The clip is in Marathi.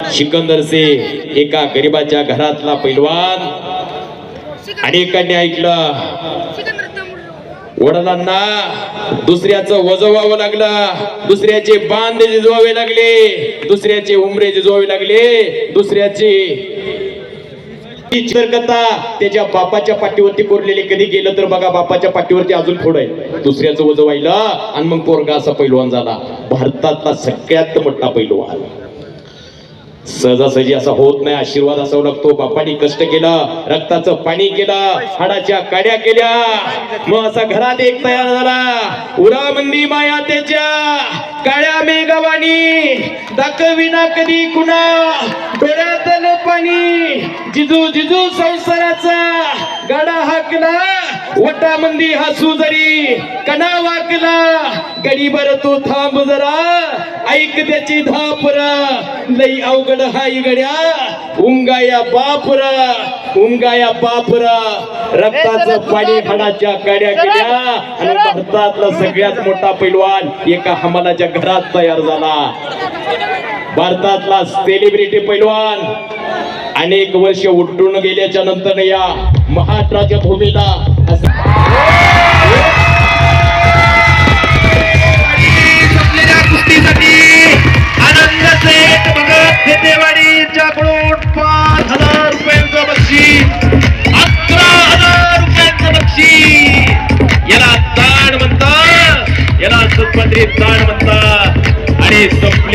सिकंदर एका गरिबाच्या घरातला पैलवान अनेकांनी ऐकलं. वडिलांना दुसऱ्याचं वजवावं लागलं. दुसऱ्याचे बांध जिजवावे लागले. दुसऱ्याचे उमरे जिजवावे लागले. दुसऱ्याचे टीचर कथा त्याच्या बापाच्या पाठीवरती कोरलेले कधी गेलं तर बघा बापाच्या पाठीवरती अजून थोडं आहे. दुसऱ्याचं वजवायला व्हायला आणि मग पोरगा असा पैलवान झाला. भारतातला सगळ्यात मोठा पैलवान. सहजासहजी असा होत नाही आशीर्वाद असावा लागतो. बापानी कष्ट केलं रक्ताचं पाणी केलं हाडाच्या काड्या केल्या. मग असा घरात एक तयार झाला. उरा मंदी माया त्याच्या काळ्या मेघवाणी दाखविना कधी कुणा डोळ्यातलं पाणी जिजू जिजू संसाराचा गाडा हाकला. वटा मंदी हसू जरी कणा वाकला. गडीभर तो थांब जरा. ऐक त्याची धापरा. लई अवघड हाय गड्या. उंगाया बापरा. उंगाया बापरा. रक्ताचं पाणी हाडाच्या काड्या केल्या आणि भारतातला सगळ्यात मोठा पैलवान एका हमालाच्या घरात तयार झाला. भारतातला सेलिब्रिटी पैलवान. अनेक वर्ष उलटून गेल्याच्यानंतर या महाराष्ट्राच्या भूमीला मंत्री ताण म्हणतात आणि